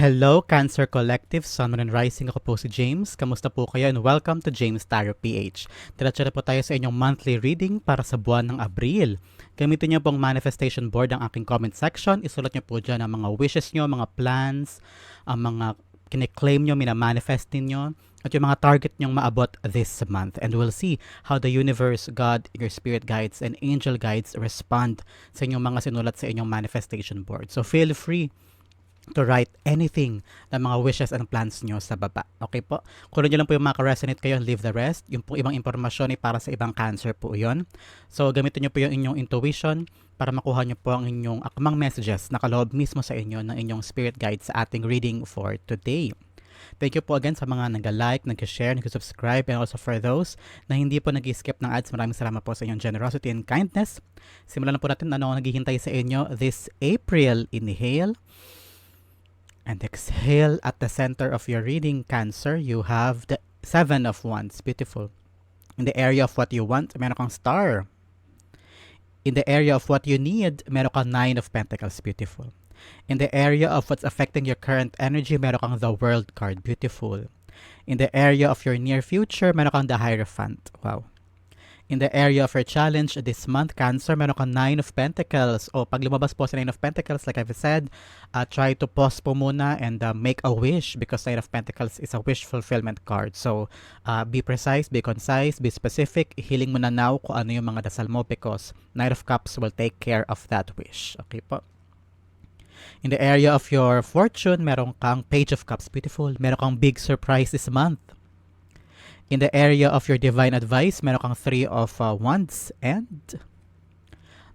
Hello, Cancer Collective, Sun, Moon, and Rising. Ako po si James. Kamusta po kayo? And welcome to James Tarot PH. Na po tayo sa inyong monthly reading para sa buwan ng Abril. Gamitin niyo pong manifestation board ang aking comment section. Isulat niyo po dyan ang mga wishes niyo, mga plans, ang mga kine-claim nyo, minamanifest ninyo, at yung mga target nyong maabot this month. And we'll see how the universe, God, your spirit guides, and angel guides respond sa inyong mga sinulat sa inyong manifestation board. So feel free to write anything na mga wishes and plans nyo sa baba. Okay po? Kung nyo lang po yung maka-resonate kayo, leave the rest. Yung po ibang impormasyon ay para sa ibang cancer po yon. So, gamitin nyo po yung inyong intuition para makuha nyo po ang inyong akmang messages na kaloob mismo sa inyo ng inyong spirit guide sa ating reading for today. Thank you po again sa mga nag-like, nag-share, nag-subscribe, and also for those na hindi po nag-skip ng ads. Maraming salamat po sa inyong generosity and kindness. Simulan na po natin ano ang naghihintay sa inyo this April. Inhale. And exhale at the center of your reading, Cancer, you have the Seven of Wands. Beautiful. In the area of what you want, meron kang star. In the area of what you need, meron kang Nine of Pentacles. Beautiful. In the area of what's affecting your current energy, meron kang the World card. Beautiful. In the area of your near future, meron kang the Hierophant. Wow in the area of your challenge this month, Cancer, meron kang Nine of Pentacles. O pag lumabas po sa Nine of Pentacles, like I've said, uh, try to pause po muna and uh, make a wish because Nine of Pentacles is a wish fulfillment card. So, uh, be precise, be concise, be specific. Healing mo na now kung ano yung mga dasal mo because Knight of Cups will take care of that wish. Okay po? In the area of your fortune, meron kang Page of Cups. Beautiful. Meron kang big surprise this month in the area of your divine advice, meron kang three of uh, wands and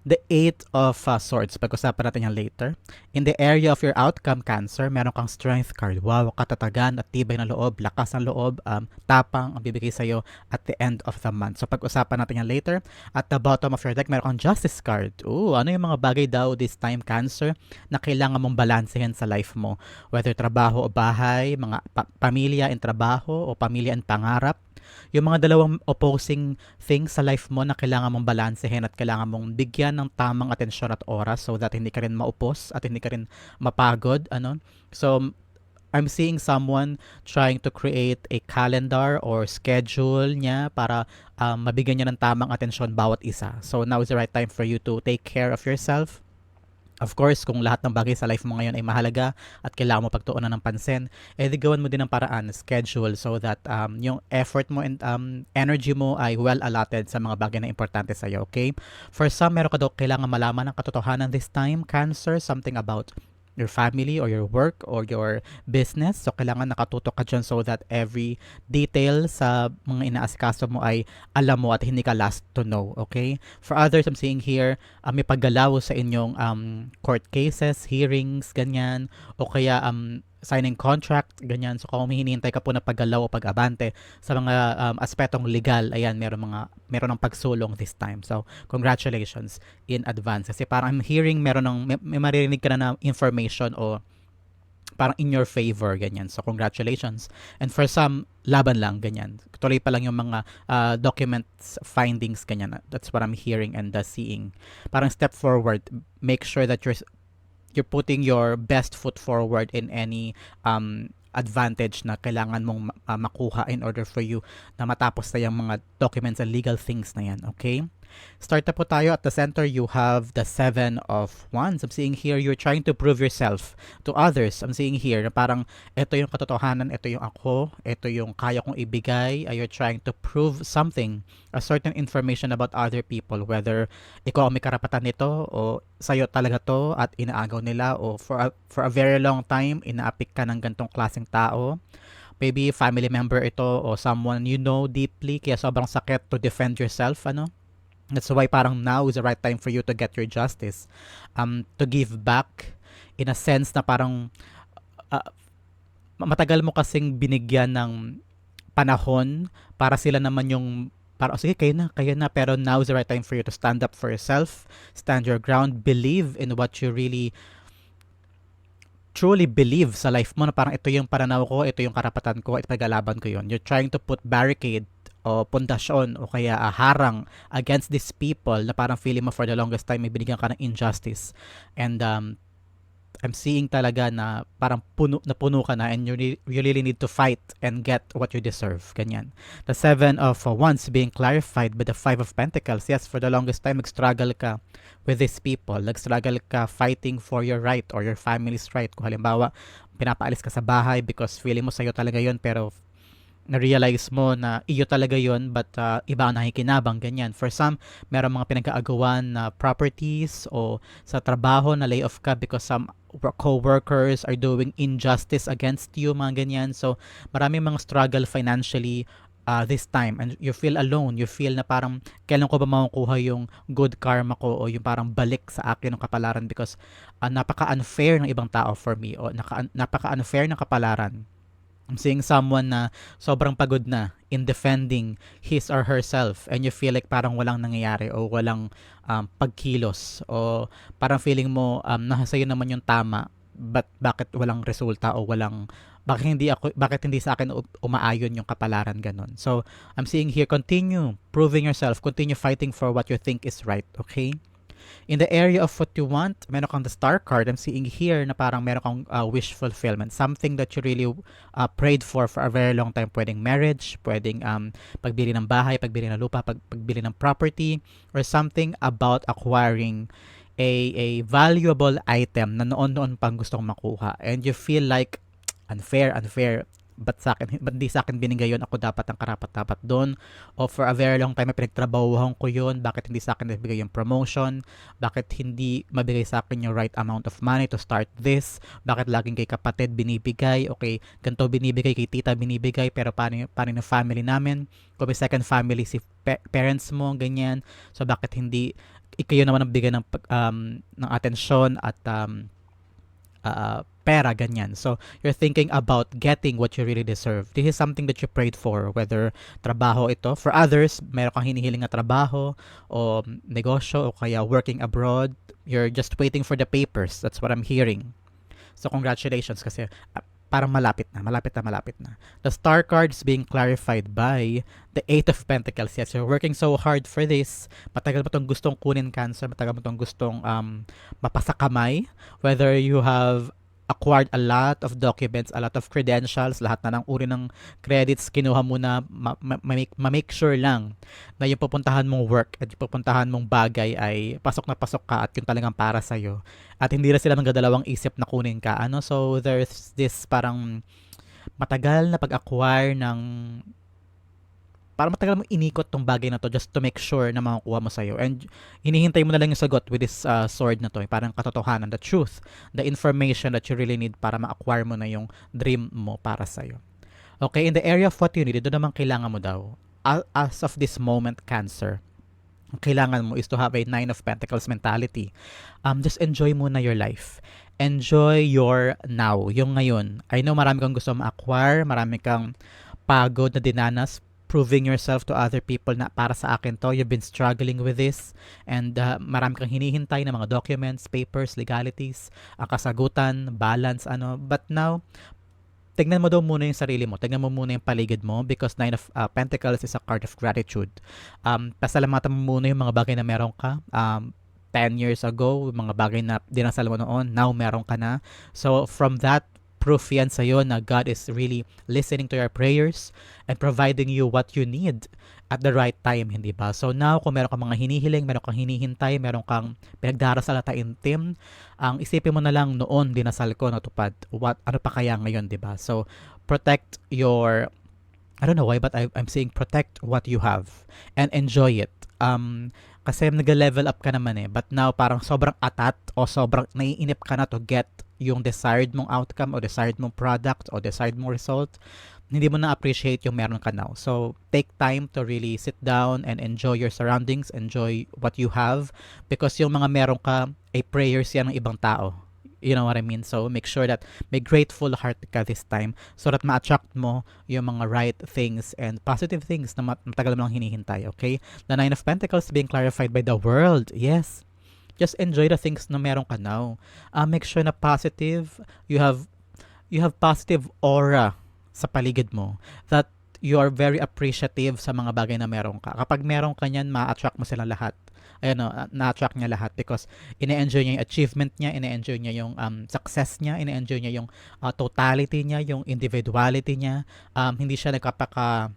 the eight of uh, swords. Pag-usapan natin yan later. In the area of your outcome, Cancer, meron kang strength card. Wow, katatagan at tibay ng loob, lakas ng loob, um, tapang ang bibigay sa'yo at the end of the month. So pag-usapan natin yan later. At the bottom of your deck, meron kang justice card. Ooh, ano yung mga bagay daw this time, Cancer, na kailangan mong balansehin sa life mo? Whether trabaho o bahay, mga pa- pamilya and trabaho o pamilya and pangarap, yung mga dalawang opposing things sa life mo na kailangan mong balansehin at kailangan mong bigyan ng tamang atensyon at oras so that hindi ka rin maupos at hindi ka rin mapagod. Ano? So, I'm seeing someone trying to create a calendar or schedule niya para um, mabigyan niya ng tamang atensyon bawat isa. So now is the right time for you to take care of yourself, Of course, kung lahat ng bagay sa life mo ngayon ay mahalaga at kailangan mo pagtuunan ng pansin, eh di gawan mo din ng paraan, schedule so that um, yung effort mo and um, energy mo ay well allotted sa mga bagay na importante sa iyo, okay? For some, meron ka daw kailangan malaman ng katotohanan this time, cancer, something about your family or your work or your business. So, kailangan nakatutok ka dyan so that every detail sa mga inaasikaso mo ay alam mo at hindi ka last to know. Okay? For others, I'm seeing here, uh, may paggalaw sa inyong um, court cases, hearings, ganyan. O kaya um, signing contract, ganyan. So kung hinihintay ka po na paggalaw o pag-abante sa mga um, aspetong legal, ayan, meron mga meron ng pagsulong this time. So congratulations in advance. Kasi parang I'm hearing meron ng may, may maririnig ka na na information o parang in your favor, ganyan. So, congratulations. And for some, laban lang, ganyan. Tuloy pa lang yung mga uh, documents, findings, ganyan. That's what I'm hearing and uh, seeing. Parang step forward. Make sure that you're you're putting your best foot forward in any um, advantage na kailangan mong uh, makuha in order for you na matapos na yung mga documents and legal things na yan, okay? Start na po tayo. At the center, you have the Seven of Wands. I'm seeing here, you're trying to prove yourself to others. I'm seeing here na parang ito yung katotohanan, ito yung ako, ito yung kaya kong ibigay. You're trying to prove something, a certain information about other people, whether ikaw ang may karapatan nito o sa'yo talaga to at inaagaw nila o for a, for a very long time, inaapik ka ng gantong klaseng tao maybe family member ito o someone you know deeply kaya sobrang sakit to defend yourself ano That's why parang now is the right time for you to get your justice. Um, to give back in a sense na parang uh, matagal mo kasing binigyan ng panahon para sila naman yung para oh, sige kayo na kayo na pero now is the right time for you to stand up for yourself stand your ground believe in what you really truly believe sa life mo na parang ito yung pananaw ko ito yung karapatan ko ito paglalaban ko yon you're trying to put barricade o pundasyon o kaya uh, harang against these people na parang feeling mo for the longest time may binigyan ka ng injustice and um, I'm seeing talaga na parang puno, na puno ka na and you, you really need to fight and get what you deserve. Ganyan. The Seven of Wands being clarified by the Five of Pentacles. Yes, for the longest time, mag-struggle ka with these people. Nag-struggle ka fighting for your right or your family's right. Kung halimbawa, pinapaalis ka sa bahay because feeling mo sa'yo talaga yon pero na-realize mo na iyo talaga yon but uh, iba ang nakikinabang ganyan. For some, meron mga pinag-aagawan na properties o sa trabaho na layoff ka because some co-workers are doing injustice against you, mga ganyan. So, marami mga struggle financially uh, this time and you feel alone. You feel na parang kailan ko ba makukuha yung good karma ko o yung parang balik sa akin ng kapalaran because uh, napaka-unfair ng ibang tao for me o napaka-unfair ng kapalaran I'm seeing someone na sobrang pagod na in defending his or herself and you feel like parang walang nangyayari o walang um, pagkilos o parang feeling mo um, nasa sa'yo naman yung tama but bakit walang resulta o walang bakit hindi ako bakit hindi sa akin umaayon yung kapalaran ganun. So, I'm seeing here continue proving yourself, continue fighting for what you think is right, okay? In the area of what you want, meron kang the star card. I'm seeing here na parang meron kang uh, wish fulfillment. Something that you really uh, prayed for for a very long time. Pwedeng marriage, pwedeng um, pagbili ng bahay, pagbili ng lupa, pag, pagbili ng property, or something about acquiring a, a valuable item na noon-noon pang gustong makuha. And you feel like unfair, unfair ba't sa akin, ba't di sa akin binigay yun, ako dapat ang karapat-dapat doon, o for a very long time, pinagtrabahuhan ko yun, bakit hindi sa akin nabigay yung promotion, bakit hindi mabigay sa akin yung right amount of money to start this, bakit laging kay kapatid binibigay, okay, ganito binibigay, kay tita binibigay, pero paano, paano yung family namin, kung may second family si pe- parents mo, ganyan, so bakit hindi, ikayo naman ang bigay ng, um, ng atensyon at um, uh, pera, ganyan. So, you're thinking about getting what you really deserve. This is something that you prayed for, whether trabaho ito. For others, meron kang hinihiling na trabaho o negosyo o kaya working abroad. You're just waiting for the papers. That's what I'm hearing. So, congratulations kasi uh, parang malapit na, malapit na, malapit na. The star card is being clarified by the Eight of Pentacles. Yes, you're working so hard for this. Matagal mo itong gustong kunin cancer, matagal mo itong gustong um, mapasakamay. Whether you have acquired a lot of documents, a lot of credentials, lahat na ng uri ng credits, kinuha mo na ma-make ma- ma- sure lang na yung pupuntahan mong work at yung pupuntahan mong bagay ay pasok na pasok ka at yung talagang para sa'yo. At hindi na sila nagdadalawang isip na kunin ka. Ano? So, there's this parang matagal na pag-acquire ng para matagal mo inikot tong bagay na to just to make sure na makukuha mo sa'yo. And hinihintay mo na lang yung sagot with this uh, sword na to. Eh, parang katotohanan, the truth, the information that you really need para ma-acquire mo na yung dream mo para sa'yo. Okay, in the area of what you need, ito naman kailangan mo daw. As of this moment, Cancer, ang kailangan mo is to have a Nine of Pentacles mentality. Um, just enjoy muna your life. Enjoy your now, yung ngayon. I know marami kang gusto ma-acquire, marami kang pagod na dinanas proving yourself to other people na para sa akin to, you've been struggling with this and uh, marami kang hinihintay na mga documents, papers, legalities, uh, kasagutan, balance, ano. But now, tignan mo daw muna yung sarili mo. Tignan mo muna yung paligid mo because Nine of uh, Pentacles is a card of gratitude. Um, pasalamatan mo muna yung mga bagay na meron ka. Um, 10 years ago, mga bagay na dinasal mo noon, now meron ka na. So, from that proof yan sa'yo na God is really listening to your prayers and providing you what you need at the right time, hindi ba? So now, kung meron kang mga hinihiling, meron kang hinihintay, meron kang pinagdarasal at intim, ang isipin mo na lang noon dinasal ko natupad. What, ano pa kaya ngayon, di ba? So, protect your I don't know why, but I, I'm saying protect what you have and enjoy it. Um, kasi nag-level up ka naman eh. But now, parang sobrang atat o sobrang naiinip ka na to get yung desired mong outcome o desired mong product o desired mong result, hindi mo na-appreciate yung meron ka now. So, take time to really sit down and enjoy your surroundings, enjoy what you have because yung mga meron ka ay prayers yan ng ibang tao. You know what I mean? So, make sure that may grateful heart ka this time so that ma-attract mo yung mga right things and positive things na matagal mo lang hinihintay, okay? The Nine of Pentacles being clarified by the world. Yes, just enjoy the things na meron ka now. Uh, make sure na positive, you have you have positive aura sa paligid mo that you are very appreciative sa mga bagay na meron ka. Kapag meron ka niyan, ma-attract mo sila lahat. Ayun no, na-attract niya lahat because ine-enjoy niya yung achievement niya, ine-enjoy niya yung um, success niya, ine-enjoy niya yung uh, totality niya, yung individuality niya. Um, hindi siya nagkapaka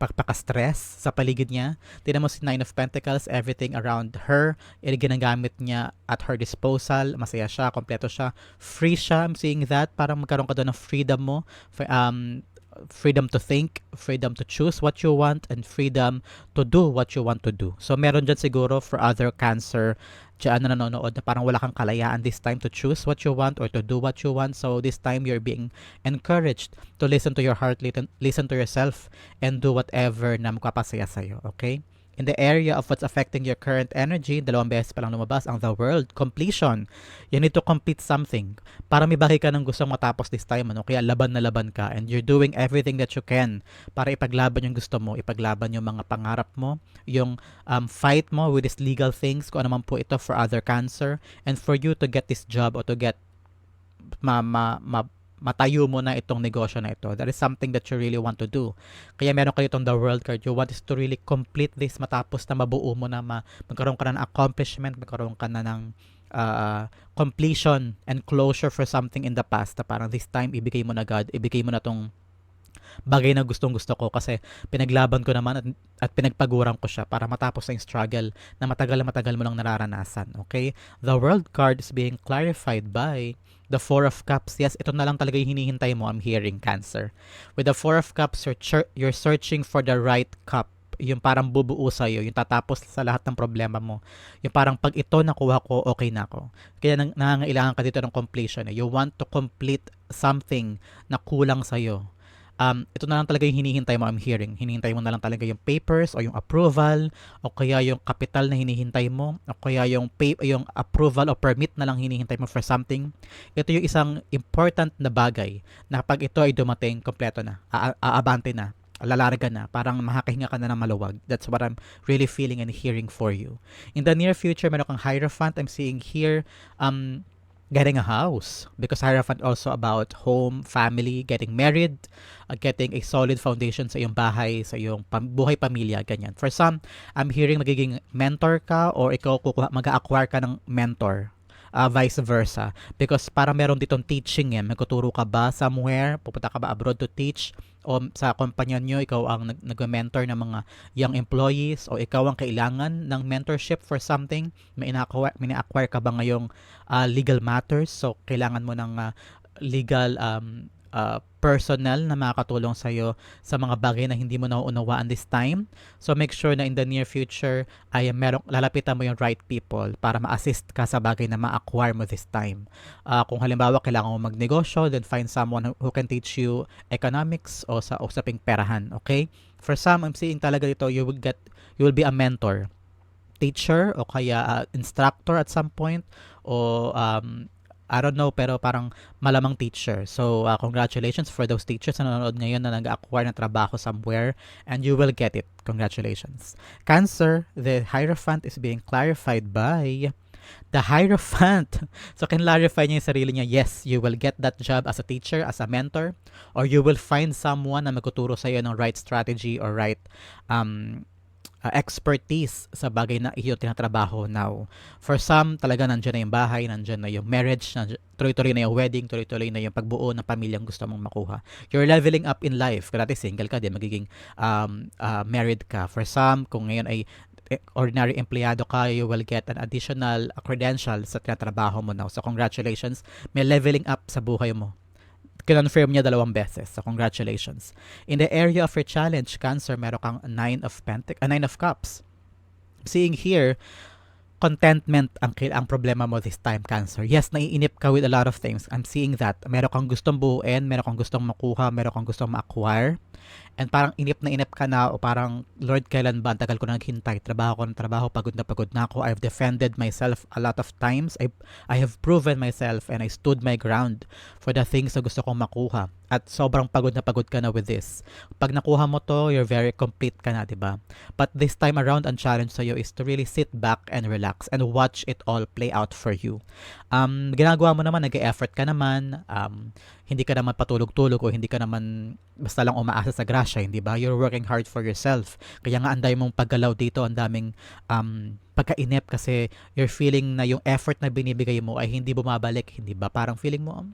pagpaka-stress sa paligid niya. Tingnan mo si Nine of Pentacles, everything around her, eh, ginagamit niya at her disposal. Masaya siya, kompleto siya. Free siya, I'm seeing that. Parang magkaroon ka doon ng freedom mo. Um, freedom to think, freedom to choose what you want, and freedom to do what you want to do. So, meron dyan siguro for other cancer dyan na nanonood na parang wala kang kalayaan this time to choose what you want or to do what you want. So, this time you're being encouraged to listen to your heart, listen, to yourself, and do whatever na magpapasaya sa'yo. Okay? In the area of what's affecting your current energy, dalawang beses pa lang lumabas ang the world, completion. You need to complete something. Para may bagay ka ng gustong matapos this time, ano? kaya laban na laban ka and you're doing everything that you can para ipaglaban yung gusto mo, ipaglaban yung mga pangarap mo, yung um, fight mo with these legal things, kung ano man po ito for other cancer, and for you to get this job or to get ma, ma, ma, matayo mo na itong negosyo na ito. That is something that you really want to do. Kaya meron kayo itong the world card. You want is to really complete this matapos na mabuo mo na ma, magkaroon ka na ng accomplishment, magkaroon ka na ng uh, completion and closure for something in the past na parang this time ibigay mo na God, ibigay mo na tong bagay na gustong gusto ko kasi pinaglaban ko naman at, at pinagpaguran ko siya para matapos ang struggle na matagal na matagal mo lang nararanasan. Okay? The world card is being clarified by the Four of Cups. Yes, ito na lang talaga yung hinihintay mo. I'm hearing Cancer. With the Four of Cups, you're, ch- you're searching for the right cup yung parang bubuo sa'yo, yung tatapos sa lahat ng problema mo. Yung parang pag ito nakuha ko, okay na ako. Kaya nang, nangangailangan ka dito ng completion. You want to complete something na kulang sa'yo um, ito na lang talaga yung hinihintay mo, I'm hearing. Hinihintay mo na lang talaga yung papers o yung approval o kaya yung capital na hinihintay mo o kaya yung, pay, yung approval o permit na lang hinihintay mo for something. Ito yung isang important na bagay na pag ito ay dumating, kompleto na, aabante na, lalarga na, parang makakahinga ka na ng maluwag. That's what I'm really feeling and hearing for you. In the near future, meron kang Hierophant. I'm seeing here, um, getting a house because Hierophant also about home, family, getting married, uh, getting a solid foundation sa iyong bahay, sa iyong pam- buhay pamilya, ganyan. For some, I'm hearing magiging mentor ka or ikaw kukuha, mag-acquire ka ng mentor uh, vice versa. Because para meron ditong teaching yan, magkuturo ka ba somewhere, pupunta ka ba abroad to teach, o sa kumpanya nyo, ikaw ang nag- nag-mentor ng mga young employees, o ikaw ang kailangan ng mentorship for something, may ina-acquire, may ina-acquire ka ba ngayong uh, legal matters, so kailangan mo ng uh, legal um, uh, personnel na makakatulong sa iyo sa mga bagay na hindi mo nauunawaan this time. So make sure na in the near future ay merong lalapitan mo yung right people para ma-assist ka sa bagay na ma-acquire mo this time. Uh, kung halimbawa kailangan mo magnegosyo, then find someone who can teach you economics o sa usaping perahan, okay? For some, I'm seeing talaga dito you will get you will be a mentor teacher o kaya uh, instructor at some point o um, I don't know, pero parang malamang teacher. So, uh, congratulations for those teachers na nanonood ngayon na nag-acquire ng trabaho somewhere and you will get it. Congratulations. Cancer, the Hierophant is being clarified by the Hierophant. So, can-clarify niya yung sarili niya, yes, you will get that job as a teacher, as a mentor, or you will find someone na magtuturo sa iyo ng right strategy or right um, uh, expertise sa bagay na iyo tinatrabaho now. For some, talaga nandiyan na yung bahay, nandiyan na yung marriage, tuloy-tuloy na yung wedding, tuloy-tuloy na yung pagbuo ng pamilyang gusto mong makuha. You're leveling up in life. Kung dati single ka, di magiging um, uh, married ka. For some, kung ngayon ay eh, ordinary empleyado ka, you will get an additional credential sa tinatrabaho mo now. So, congratulations. May leveling up sa buhay mo kinonfirm niya dalawang beses. So, congratulations. In the area of your challenge, Cancer, meron kang Nine of Pentac uh, Nine of Cups. Seeing here, contentment ang ang problema mo this time cancer. Yes, naiinip ka with a lot of things. I'm seeing that. Meron kang gustong buuin, meron kang gustong makuha, meron kang gustong ma-acquire. And parang inip na inip ka na o parang Lord, kailan ba? tagal ko na naghintay. Trabaho ko ng trabaho, pagod na pagod na ako. I've defended myself a lot of times. I, I have proven myself and I stood my ground for the things na gusto kong makuha. At sobrang pagod na pagod ka na with this. Pag nakuha mo to, you're very complete ka na, di ba? But this time around, ang challenge sa'yo is to really sit back and relax and watch it all play out for you. Um, ginagawa mo naman, nag-effort ka naman, um, hindi ka naman patulog-tulog o hindi ka naman basta lang umaasa sa grasya, hindi ba? You're working hard for yourself. Kaya nga anday mong paggalaw dito, ang daming um, pagkainip kasi you're feeling na yung effort na binibigay mo ay hindi bumabalik, hindi ba? Parang feeling mo, um,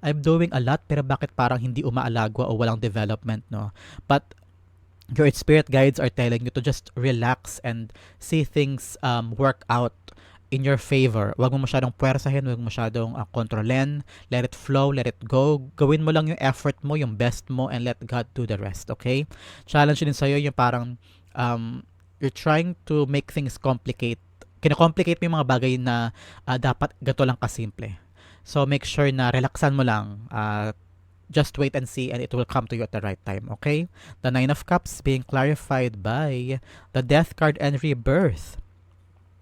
I'm doing a lot pero bakit parang hindi umaalagwa o walang development, no? But your spirit guides are telling you to just relax and see things um, work out in your favor. Huwag mo masyadong puwersahin, huwag mo masyadong uh, kontrolin. Let it flow, let it go. Gawin mo lang yung effort mo, yung best mo, and let God do the rest, okay? Challenge din sa'yo yung parang um, you're trying to make things complicate. Kinakomplicate mo yung mga bagay na uh, dapat gato lang kasimple. So make sure na relaxan mo lang. Uh, just wait and see and it will come to you at the right time, okay? The Nine of Cups being clarified by the Death card and Rebirth.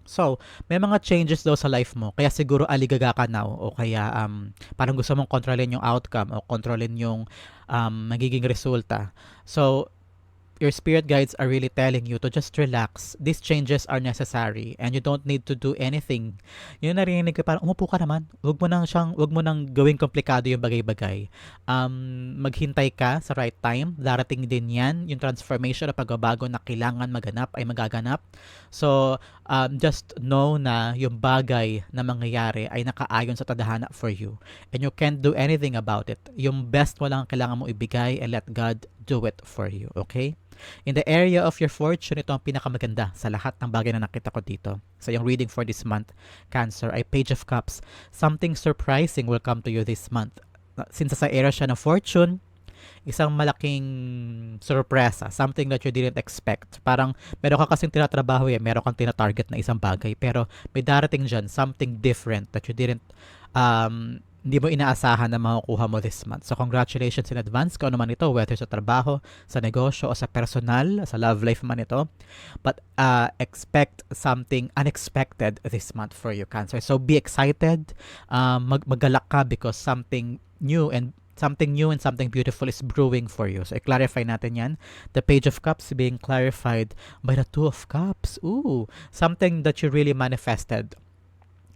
So, may mga changes daw sa life mo. Kaya siguro aligaga ka now o kaya um, parang gusto mong kontrolin yung outcome o kontrolin yung um, magiging resulta. So, your spirit guides are really telling you to just relax. These changes are necessary and you don't need to do anything. Yun narinig ko parang umupo ka naman. Huwag mo nang siyang huwag mo nang gawing komplikado yung bagay-bagay. Um, maghintay ka sa right time. Darating din 'yan. Yung transformation na pagbabago na kailangan maganap ay magaganap. So, um, just know na yung bagay na mangyayari ay nakaayon sa tadhana for you. And you can't do anything about it. Yung best mo lang kailangan mo ibigay and let God do it for you. Okay? In the area of your fortune, ito ang pinakamaganda sa lahat ng bagay na nakita ko dito. Sa so, yung reading for this month, Cancer, ay Page of Cups. Something surprising will come to you this month. Since sa area siya ng fortune, isang malaking sorpresa, something that you didn't expect. Parang meron ka kasing tinatrabaho eh, meron kang tinatarget na isang bagay, pero may darating dyan, something different that you didn't um, hindi mo inaasahan na makukuha mo this month. So congratulations in advance kung ano man ito, whether sa trabaho, sa negosyo, o sa personal, sa love life man ito. But uh, expect something unexpected this month for you, Cancer. So be excited, um, mag magalak ka because something new and something new and something beautiful is brewing for you. So, i-clarify natin yan. The Page of Cups being clarified by the Two of Cups. Ooh, something that you really manifested.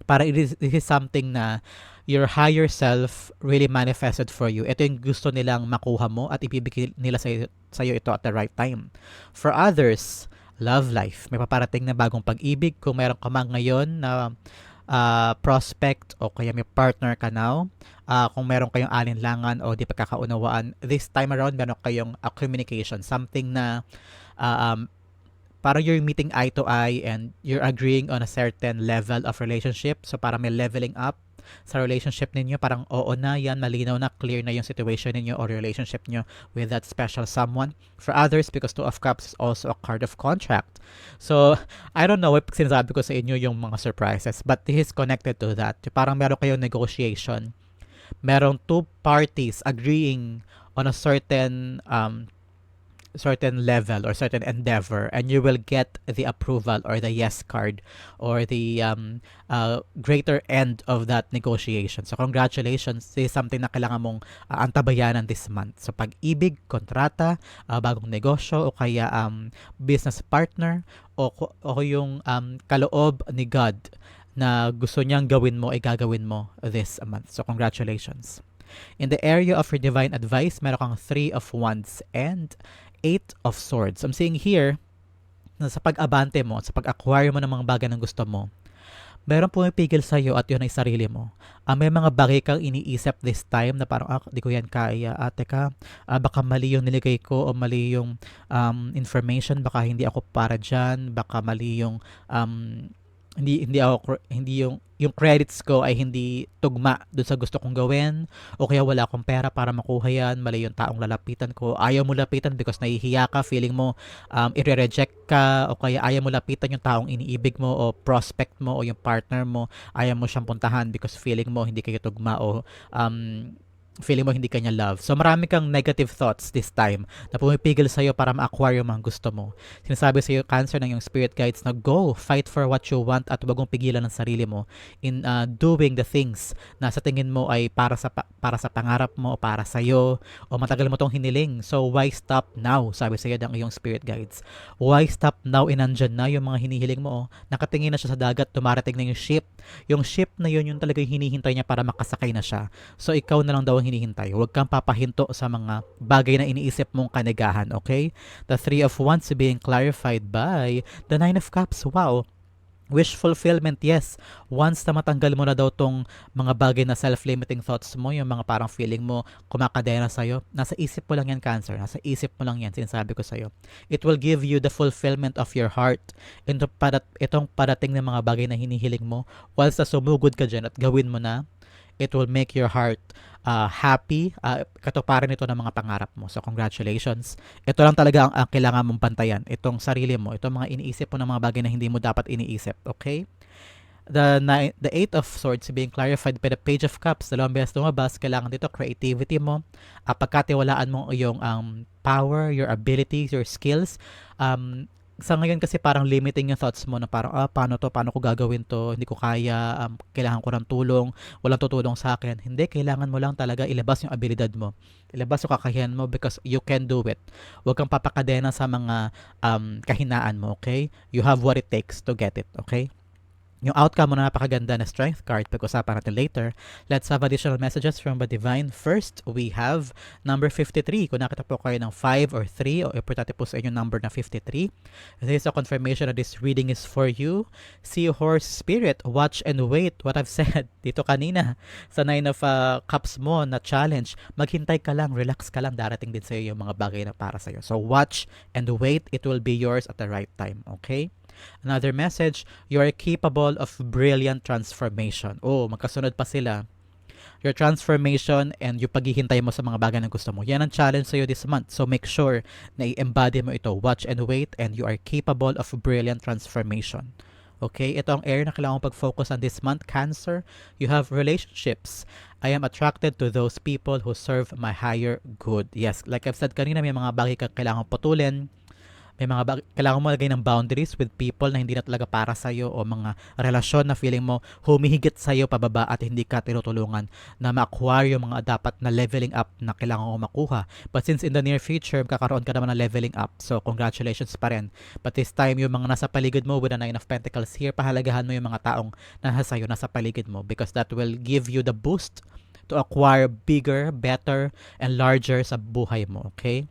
Para it is, it is something na your higher self really manifested for you. Ito yung gusto nilang makuha mo at ibibigay nila sa iyo ito at the right time. For others, love life. May paparating na bagong pag-ibig. Kung meron ka man ngayon na uh, prospect o kaya may partner ka now, uh, kung meron kayong alinlangan o di pagkakaunawaan, this time around meron kayong uh, communication, something na uh, um, parang you're meeting eye to eye and you're agreeing on a certain level of relationship. So para may leveling up sa relationship ninyo, parang oo na yan, malinaw na, clear na yung situation ninyo or relationship nyo with that special someone. For others, because Two of Cups is also a card of contract. So, I don't know if sinasabi ko sa inyo yung mga surprises, but this is connected to that. Parang meron kayong negotiation. Merong two parties agreeing on a certain um, certain level or certain endeavor and you will get the approval or the yes card or the um, uh, greater end of that negotiation. So congratulations, this is something na kailangan mong uh, antabayanan this month. So pag-ibig, kontrata, uh, bagong negosyo o kaya um, business partner o, o yung um, kaloob ni God na gusto niyang gawin mo ay gagawin mo this month. So congratulations. In the area of your divine advice, meron kang three of wands and Eight of Swords. I'm seeing here na sa pag-abante mo, sa pag-acquire mo ng mga bagay na gusto mo, meron pumipigil sa iyo at yun ay sarili mo. Uh, may mga bagay kang iniisip this time na parang, ah, di ko yan kaya. Ate ka, uh, baka mali yung niligay ko o mali yung um, information, baka hindi ako para dyan, baka mali yung um, hindi hindi ako hindi yung yung credits ko ay hindi tugma doon sa gusto kong gawin o kaya wala akong pera para makuha yan. Mali yung taong lalapitan ko. Ayaw mo lapitan because nahihiya ka feeling mo um, i-reject ka o kaya ayaw mo lapitan yung taong iniibig mo o prospect mo o yung partner mo. Ayaw mo siyang puntahan because feeling mo hindi kayo tugma o um, feeling mo hindi kanya love. So marami kang negative thoughts this time na pumipigil sa'yo para ma-acquire yung mga gusto mo. Sinasabi sa'yo, cancer ng yung spirit guides na go, fight for what you want at huwag mong pigilan ng sarili mo in uh, doing the things na sa tingin mo ay para sa pa- para sa pangarap mo o para sa'yo o matagal mo tong hiniling. So why stop now? Sabi sa'yo ng iyong spirit guides. Why stop now? Inandyan na yung mga hinihiling mo. Nakatingin na siya sa dagat, dumarating na yung ship. Yung ship na yun, yung talaga yung hinihintay niya para makasakay na siya. So ikaw na lang daw ang hinihintay. Huwag kang papahinto sa mga bagay na iniisip mong kanigahan, okay? The Three of Wands being clarified by the Nine of Cups. Wow, Wish fulfillment, yes. Once na matanggal mo na daw tong mga bagay na self-limiting thoughts mo, yung mga parang feeling mo kumakadena sa'yo, nasa isip mo lang yan, Cancer. Nasa isip mo lang yan, sinasabi ko sa'yo. It will give you the fulfillment of your heart. Ito, padat, itong parating ng mga bagay na hinihiling mo, once na sumugod ka dyan at gawin mo na, it will make your heart uh, happy, uh, katuparan ito ng mga pangarap mo. So, congratulations. Ito lang talaga ang, ang kailangan mong pantayan. Itong sarili mo, itong mga iniisip mo ng mga bagay na hindi mo dapat iniisip. Okay? The, nine, the Eight of Swords being clarified by the Page of Cups. Dalawang beses lumabas, kailangan dito creativity mo, uh, pagkatiwalaan mo yung um, power, your abilities, your skills. Um, sa ngayon kasi parang limiting yung thoughts mo na parang, ah, paano to, paano ko gagawin to, hindi ko kaya, um, kailangan ko ng tulong, walang tutulong sa akin. Hindi, kailangan mo lang talaga ilabas yung abilidad mo. Ilabas yung kakayahan mo because you can do it. Huwag kang papakadena sa mga um, kahinaan mo, okay? You have what it takes to get it, okay? Yung outcome mo na napakaganda na strength card, pag-usapan natin later. Let's have additional messages from the divine. First, we have number 53. Kung nakita po kayo ng 5 or 3, o importante po sa inyo number na 53. This is a confirmation that this reading is for you. See horse spirit, watch and wait. What I've said dito kanina sa 9 of uh, cups mo na challenge, maghintay ka lang, relax ka lang, darating din sa iyo yung mga bagay na para sa iyo. So watch and wait, it will be yours at the right time, okay? Another message, you are capable of brilliant transformation. Oh, magkasunod pa sila. Your transformation and yung paghihintay mo sa mga bagay na gusto mo. Yan ang challenge sa'yo this month. So make sure na i-embody mo ito. Watch and wait and you are capable of brilliant transformation. Okay, ito ang area na kailangan pag-focus on this month. Cancer, you have relationships. I am attracted to those people who serve my higher good. Yes, like I've said kanina, may mga bagay ka kailangan putulin may mga bag- kailangan mo lagay ng boundaries with people na hindi na talaga para sa iyo o mga relasyon na feeling mo humihigit sa iyo pababa at hindi ka tinutulungan na ma-acquire yung mga dapat na leveling up na kailangan mo makuha. But since in the near future, kakaroon ka naman ng leveling up. So, congratulations pa rin. But this time, yung mga nasa paligid mo with the Nine of Pentacles here, pahalagahan mo yung mga taong nasa sa'yo, nasa paligid mo because that will give you the boost to acquire bigger, better, and larger sa buhay mo. Okay?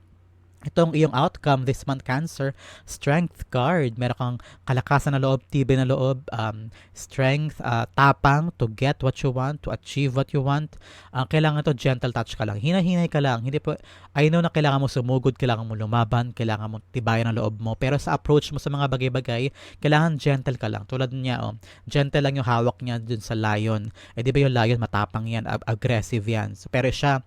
Itong iyong outcome this month cancer strength card meron kang kalakasan na loob tibay na loob um, strength uh, tapang to get what you want to achieve what you want. Uh, kailangan to gentle touch ka lang. Hinahinay ka lang. Hindi po I know na kailangan mo sumugod kailangan mo lumaban kailangan mo tibayan ang loob mo. Pero sa approach mo sa mga bagay-bagay kailangan gentle ka lang. Tulad niya oh gentle lang yung hawak niya dun sa lion. Eh di ba yung lion matapang yan ag- aggressive yan. So, pero siya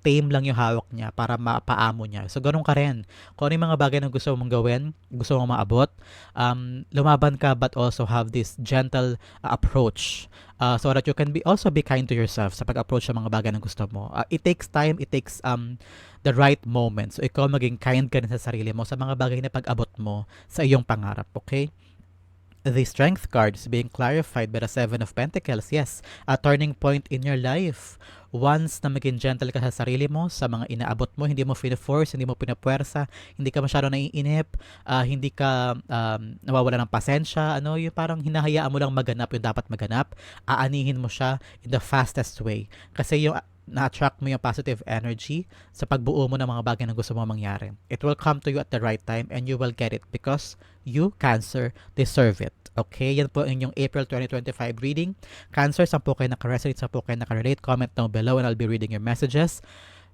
tame lang yung hawak niya para mapaamo niya. So ganun ka rin. Kung ano yung mga bagay na gusto mong gawin, gusto mong maabot, um, lumaban ka but also have this gentle uh, approach uh, so that you can be also be kind to yourself sa pag-approach sa mga bagay na gusto mo. Uh, it takes time, it takes um, the right moment. So ikaw maging kind ka rin sa sarili mo sa mga bagay na pag-abot mo sa iyong pangarap, okay? The strength card is being clarified by the Seven of Pentacles. Yes, a turning point in your life. Once na maging gentle ka sa sarili mo, sa mga inaabot mo, hindi mo fina-force, hindi mo pinapuwersa, hindi ka masyado naiinip, uh, hindi ka um, nawawala ng pasensya, ano, yung parang hinahayaan mo lang maganap yung dapat maganap, aanihin mo siya in the fastest way. Kasi yung na-attract mo yung positive energy sa pagbuo mo ng mga bagay na gusto mo mangyari. It will come to you at the right time and you will get it because you, Cancer, deserve it. Okay, yan po inyong April 2025 reading. Cancer, saan po kayo nakaresonate, saan po kayo nakarelate, comment down below and I'll be reading your messages.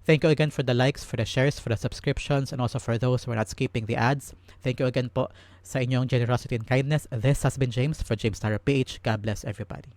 Thank you again for the likes, for the shares, for the subscriptions, and also for those who are not skipping the ads. Thank you again po sa inyong generosity and kindness. This has been James for James Tara PH. God bless everybody.